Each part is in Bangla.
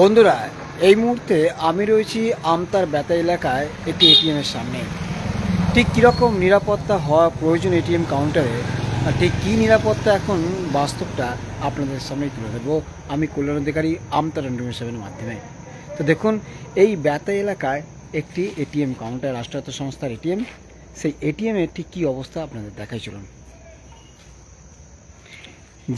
বন্ধুরা, এই মুহূর্তে আমি রয়েছি আমতার বেতা এলাকায় একটি এটিএমের সামনে। ঠিক কীরকম নিরাপত্তা হওয়া প্রয়োজন এটিএম কাউন্টারে, আর ঠিক কী নিরাপত্তা এখন বাস্তবটা আপনাদের সামনে তুলে ধরবো আমি কল্যাণ অধিকারী আমতার ইনফরমেশনের মাধ্যমে। তো দেখুন, এই বেতা এলাকায় একটি এটিএম কাউন্টার, রাষ্ট্রায়ত্ত সংস্থার এটিএম। সেই এটিএমের ঠিক কী অবস্থা আপনাদের দেখাই চলুন।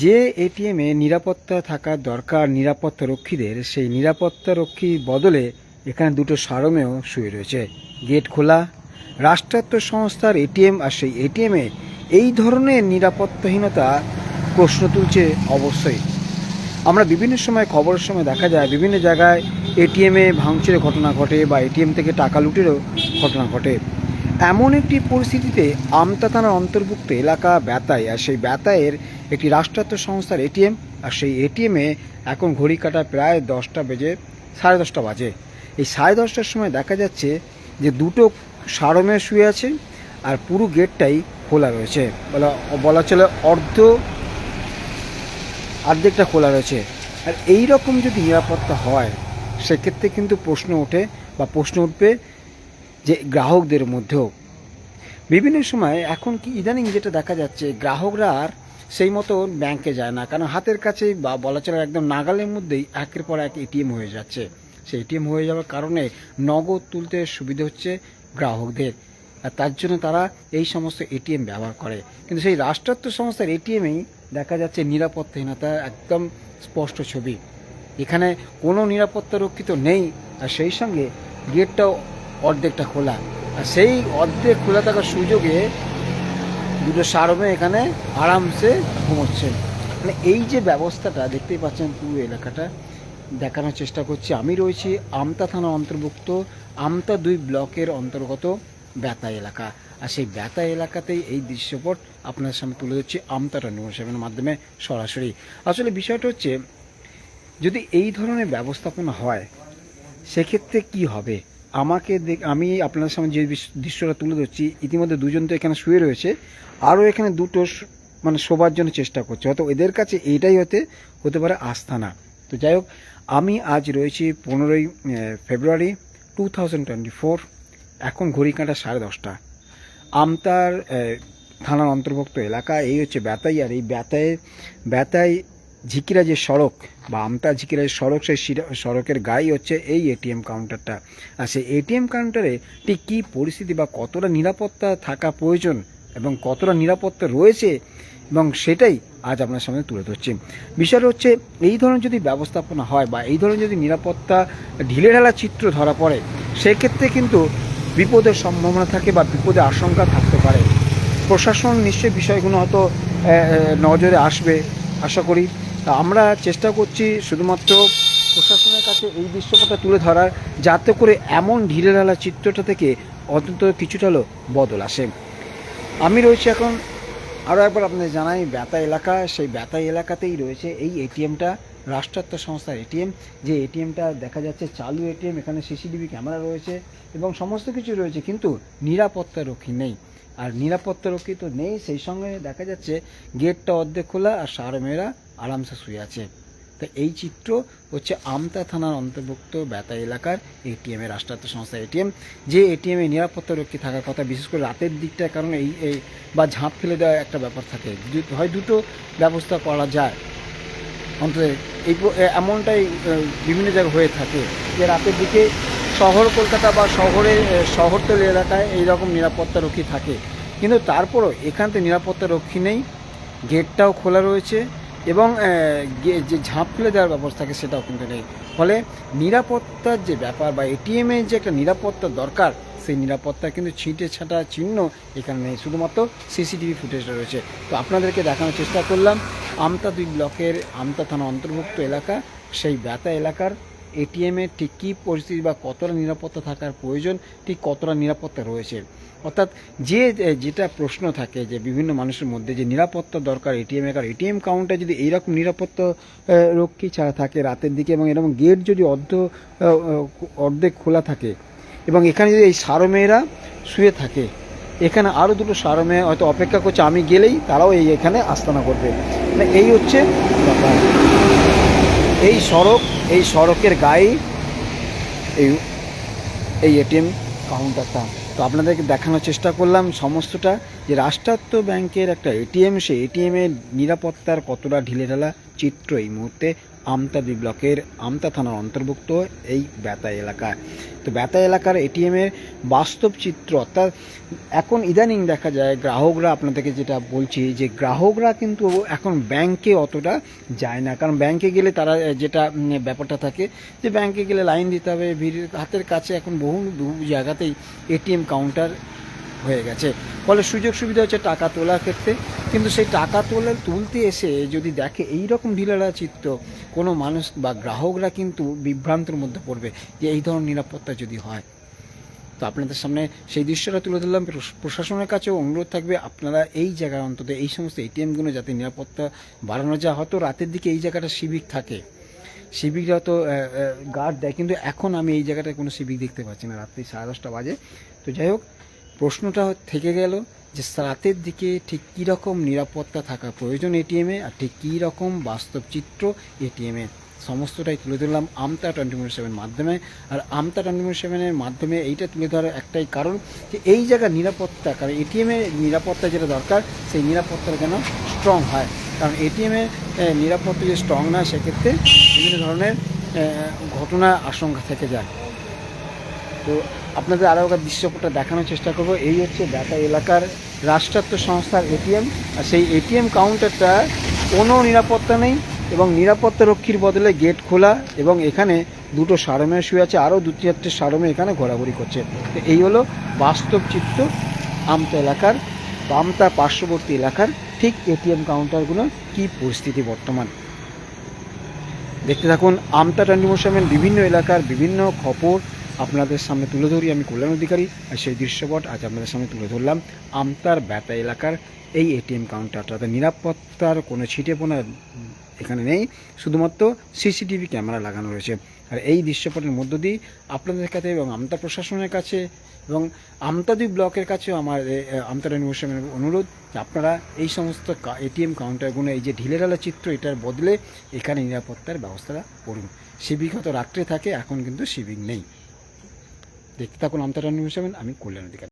যে এটিএমে নিরাপত্তা থাকা দরকার নিরাপত্তা রক্ষীদের, সেই নিরাপত্তা রক্ষী বদলে এখানে দুটো সারমেও শুয়ে রয়েছে। গেট খোলা। রাষ্ট্রায়ত্ত সংস্থার এটিএম আর সেই এটিএমে এই ধরনের নিরাপত্তাহীনতা প্রশ্ন তুলছে অবশ্যই। আমরা বিভিন্ন সময় খবরের সময় দেখা যায়, বিভিন্ন জায়গায় এটিএমে ভাঙচুরের ঘটনা ঘটে বা এটিএম থেকে টাকা লুটেরও ঘটনা ঘটে। এমন একটি পরিস্থিতিতে আমতা থানার অন্তর্ভুক্ত এলাকা ব্যাতায় আর সেই ব্যাতায়ের একটি রাষ্ট্রায়ত্ত সংস্থার এটিএম, আর সেই এটিএমে এখন ঘড়ি কাটা প্রায় দশটা বেজে, সাড়ে দশটা বাজে। এই সাড়ে দশটার সময় দেখা যাচ্ছে যে দুটো সারমে শুয়ে আছে, আর পুরো গেটটাই খোলা রয়েছে। বলা বলা চলে অর্ধ, অর্ধেকটা খোলা রয়েছে। আর এই রকম যদি নিরাপত্তা হয়, সেক্ষেত্রে কিন্তু প্রশ্ন ওঠে বা প্রশ্ন উঠবে যে গ্রাহকদের মধ্যেও। বিভিন্ন সময় এখন কি ইদানিং যেটা দেখা যাচ্ছে, গ্রাহকরা আর সেই মতো ব্যাংকে যায় না। কারণ হাতের কাছেই বা বলা চলে একদম নাগালের মধ্যেই একের পর এক এটিএম হয়ে যাচ্ছে। সেই এটিএম হয়ে যাওয়ার কারণে নগদ তুলতে সুবিধা হচ্ছে গ্রাহকদের। আর তার জন্য তারা এই সমস্ত এটিএম ব্যবহার করে। কিন্তু সেই রাষ্ট্রায়ত্ত সংস্থার এটিএমেই দেখা যাচ্ছে নিরাপত্তাহীনতা একদম স্পষ্ট ছবি। এখানে কোনো নিরাপত্তা রক্ষিত নেই। আর সেই সঙ্গে গেটটাও অর্ধেকটা খোলা। আর সেই অর্ধেক খোলা থাকার সুযোগে দুটো সারমে এখানে আরামসে ঘুমোচ্ছে। মানে এই যে ব্যবস্থাটা দেখতেই পাচ্ছেন পুরো এলাকাটা, দেখানোর চেষ্টা করছি। আমি রয়েছি আমতা থানা অন্তর্ভুক্ত, আমতা দুই ব্লকের অন্তর্গত বেতা এলাকা। আর সেই বেতা এলাকাতেই এই দৃশ্যপট আপনার সামনে তুলে ধরছি আমতা আমতাটা নিউজ মাধ্যমে সরাসরি। আসলে বিষয়টা হচ্ছে, যদি এই ধরনের ব্যবস্থাপনা হয়, সেক্ষেত্রে কি হবে? আমাকে দেখ, আমি আপনার সামনে যে দৃশ্যটা তুলে ধরছি, ইতিমধ্যে দুজন তো এখানে শুয়ে রয়েছে। আরও এখানে দুটো মানে শোবার জন্য চেষ্টা করছে। হয়তো এদের কাছে এইটাই হতে হতে পারে আস্থানা তো যাই হোক, আমি আজ রয়েছি পনেরোই ফেব্রুয়ারি টু টোয়েন্টি ফোর। এখন ঘড়ি কাঁটা সাড়ে দশটা। আমতার থানার অন্তর্ভুক্ত এলাকা, এই হচ্ছে ব্যাতাই আর এই ব্যাতায় ব্যাতাই ঝিকিরা যে সড়ক বা আমতা ঝিকিরা যে সড়ক, সেই সড়কের গায়ে হচ্ছে এই এটিএম কাউন্টারটা আর সেই এটিএম কাউন্টারে ঠিক কী পরিস্থিতি বা কতটা নিরাপত্তা থাকা প্রয়োজন এবং কতটা নিরাপত্তা রয়েছে এবং সেটাই আজ আপনার সামনে তুলে ধরছি। বিষয়টা হচ্ছে, এই ধরনের যদি ব্যবস্থাপনা হয় বা এই ধরনের যদি নিরাপত্তা ঢিলেঢালা চিত্র ধরা পড়ে, সেক্ষেত্রে কিন্তু বিপদের সম্ভাবনা থাকে বা বিপদের আশঙ্কা থাকতে পারে। প্রশাসন নিশ্চয়ই বিষয়গুলো হয়তো নজরে আসবে। আশা করি তা আমরা চেষ্টা করছি শুধুমাত্র প্রশাসনের কাছে এই দৃশ্যপটটা তুলে ধরার, যাতে করে এমন ঢিলেঢালা চিত্রটা থেকে অন্তত কিছুটা হলেও বদল আসে। আমি রয়েছি এখন আরও একবার আপনাদের জানাই, বেতা এলাকা। সেই বেতা এলাকাতেই রয়েছে এই এটিএমটা, রাষ্ট্রায়ত্ত সংস্থার এটিএম। যে এটিএমটা দেখা যাচ্ছে, চালু এটিএম, এখানে সিসিটিভি ক্যামেরা রয়েছে এবং সমস্ত কিছু রয়েছে, কিন্তু নিরাপত্তা রক্ষী নেই। আর নিরাপত্তা রক্ষী তো নেই, সেই সঙ্গে দেখা যাচ্ছে গেটটা অর্ধেক খোলা আর সারমেয়েরা আরামসে শুয়ে আছে। তো এই চিত্র হচ্ছে আমতা থানার অন্তর্ভুক্ত বেতা এলাকার এটিএম এর রাষ্ট্রায়ত্ত সংস্থা এটিএম। যে এটিএম এ নিরাপত্তা রক্ষী থাকার কথা, বিশেষ করে রাতের দিকটার কারণে এই এই বা ঝাঁপ ফেলে দেওয়ার একটা ব্যাপার থাকে। হয় দুটো ব্যবস্থা করা যায়। অন্তত এই এমনটাই বিভিন্ন জায়গায় হয়ে থাকে যে রাতের দিকে শহর কলকাতা বা শহরে শহরতলি এলাকায় এইরকম নিরাপত্তা রক্ষী থাকে। কিন্তু তারপরও এখান থেকে নিরাপত্তা রক্ষী নেই, গেটটাও খোলা রয়েছে। এবং যে ঝাঁপ ফেলে দেওয়ার ব্যবস্থা থাকে সেটাও কিন্তু নেই। ফলে নিরাপত্তার যে ব্যাপার বা এটিএমের যে একটা নিরাপত্তা দরকার, সেই নিরাপত্তা কিন্তু ছিটে ছাটা চিহ্ন এখানে নেই। শুধুমাত্র সিসিটিভি ফুটেজটা রয়েছে। তো আপনাদেরকে দেখানোর চেষ্টা করলাম, আমতা দুই ব্লকের আমতা থানা অন্তর্ভুক্ত এলাকা, সেই ব্যতা এলাকার এটিএমে ঠিক কী পরিস্থিতি বা কতটা নিরাপত্তা থাকার প্রয়োজন, ঠিক কতটা নিরাপত্তা রয়েছে। অর্থাৎ যে যেটা প্রশ্ন থাকে যে বিভিন্ন মানুষের মধ্যে যে নিরাপত্তা দরকার এটিএম এর এটিএম কাউন্টার যদি এইরকম নিরাপত্তা রক্ষী ছাড়া থাকে রাতের দিকে এবং এরকম গেট যদি অর্ধ অর্ধেক খোলা থাকে এবং এখানে যদি এই সারমেয়েরা শুয়ে থাকে, এখানে আরও দুটো সারমেয়ে হয়তো অপেক্ষা করছে, আমি গেলেই তারাও এই এখানে আস্তানা করবে। মানে এই হচ্ছে ব্যাপার। এই সড়ক, এই সড়কের গায়ে এই এই এটিএম কাউন্টারটা। তো আপনাদেরকে দেখানোর চেষ্টা করলাম সমস্তটা। যে রাষ্ট্রায়ত্ত ব্যাংকের একটা এটিএম, সেই এটিএমের নিরাপত্তার কতটা ঢিলেঢালা চিত্র এই মুহূর্তে আমতা দুই ব্লকের আমতা থানার অন্তর্ভুক্ত এই বেতা এলাকায়। তো বেতা এলাকার এটিএমের বাস্তব চিত্র অর্থাৎ এখন ইদানিং দেখা যায় গ্রাহকরা আপনাদেরকে যেটা বলছি যে গ্রাহকরা কিন্তু এখন ব্যাংকে অতটা যায় না। কারণ ব্যাংকে গেলে তারা যেটা ব্যাপারটা থাকে যে ব্যাংকে গেলে লাইন দিতে হবে, ভিড়, হাতের কাছে এখন বহু বহু জায়গাতেই এটিএম কাউন্টার হয়ে গেছে। ফলে সুযোগ সুবিধা হচ্ছে টাকা তোলার ক্ষেত্রে। কিন্তু সেই টাকা তোলা, তুলতে এসে যদি দেখে এই রকম ঢিলারা চিত্র কোনো মানুষ বা গ্রাহকরা কিন্তু বিভ্রান্তের মধ্যে পড়বে যে এই ধরনের নিরাপত্তা যদি হয়। তো আপনাদের সামনে সেই দৃশ্যটা তুলে ধরলাম। প্রশ- প্রশাসনের কাছেও অনুরোধ থাকবে, আপনারা এই জায়গায় অন্তত এই সমস্ত এটিএমগুলো যাতে নিরাপত্তা বাড়ানো যায়। হয়তো রাতের দিকে এই জায়গাটা সিভিক থাকে। সিভিকরা তো গার্ড দেয়, কিন্তু এখন আমি এই জায়গাটায় কোনো সিভিক দেখতে পাচ্ছি না। রাত্রি সাড়ে দশটা বাজে। তো যাই হোক প্রশ্নটা থেকে গেল যে রাতের দিকে ঠিক কী রকম নিরাপত্তা থাকা প্রয়োজন এটিএমে আর ঠিক কী রকম বাস্তব চিত্র এটিএমে সমস্তটাই তুলে ধরলাম আমতা টোয়েন্টি ফোর সেভেন মাধ্যমে। আর আমতা টোয়েন্টি ফোর সেভেনের মাধ্যমে এইটা তুলে ধরার একটাই কারণ যে এই জায়গার নিরাপত্তা, কারণ এটিএমে নিরাপত্তা যেটা দরকার, সেই নিরাপত্তাটা যেন স্ট্রং হয়? কারণ এটিএমে নিরাপত্তা যদি স্ট্রং না সেক্ষেত্রে বিভিন্ন ধরনের ঘটনা আশঙ্কা থেকে যায়। তো আপনাদের আরও একটা দৃশ্যপটটা দেখানোর চেষ্টা করব। এই হচ্ছে ব্যাটা এলাকার রাষ্ট্রায়ত্ত সংস্থার এটিএম। আর সেই এটিএম কাউন্টারটা কোনো নিরাপত্তা নেই এবং নিরাপত্তা রক্ষীর বদলে গেট খোলা এবং এখানে দুটো সারমে শুয়ে আছে। আরও দু চারটে সারমে এখানে ঘোরাঘুরি করছে। তো এই হলো বাস্তব চিত্র আমতা এলাকার, আমতা পার্শ্ববর্তী এলাকার ঠিক এটিএম কাউন্টারগুলোর কী পরিস্থিতি বর্তমান। দেখতে থাকুন আমতা ট্রান্ডিমোশনের বিভিন্ন এলাকার বিভিন্ন খবর আপনাদের সামনে তুলে ধরি আমি কল্যাণ অধিকারী আর সেই দৃশ্যপট আজ আপনাদের সামনে তুলে ধরলাম। আমতার ব্যাটা এলাকার এই এটিএম কাউন্টারটা অর্থাৎ নিরাপত্তার কোনো ছিটেপোনা এখানে নেই শুধুমাত্র সিসিটিভি ক্যামেরা লাগানো রয়েছে। আর এই দৃশ্যপটের মধ্য দিয়ে আপনাদের কাছে এবং আমতা প্রশাসনের কাছে এবং আমতাদি ব্লকের কাছেও আমার এ, এ, অনুরোধ যে আপনারা এই সমস্ত এটিএম কাউন্টারগুলো এই যে ঢিলেঢালা চিত্র এটার বদলে এখানে নিরাপত্তার ব্যবস্থাটা করুন। সিভিক হয়তো রাত্রে থাকে এখন কিন্তু সিভিক নেই। দেখতে থাকুন আমতারা নিউজ সেভেন আমি কল্যাণ অধিকারী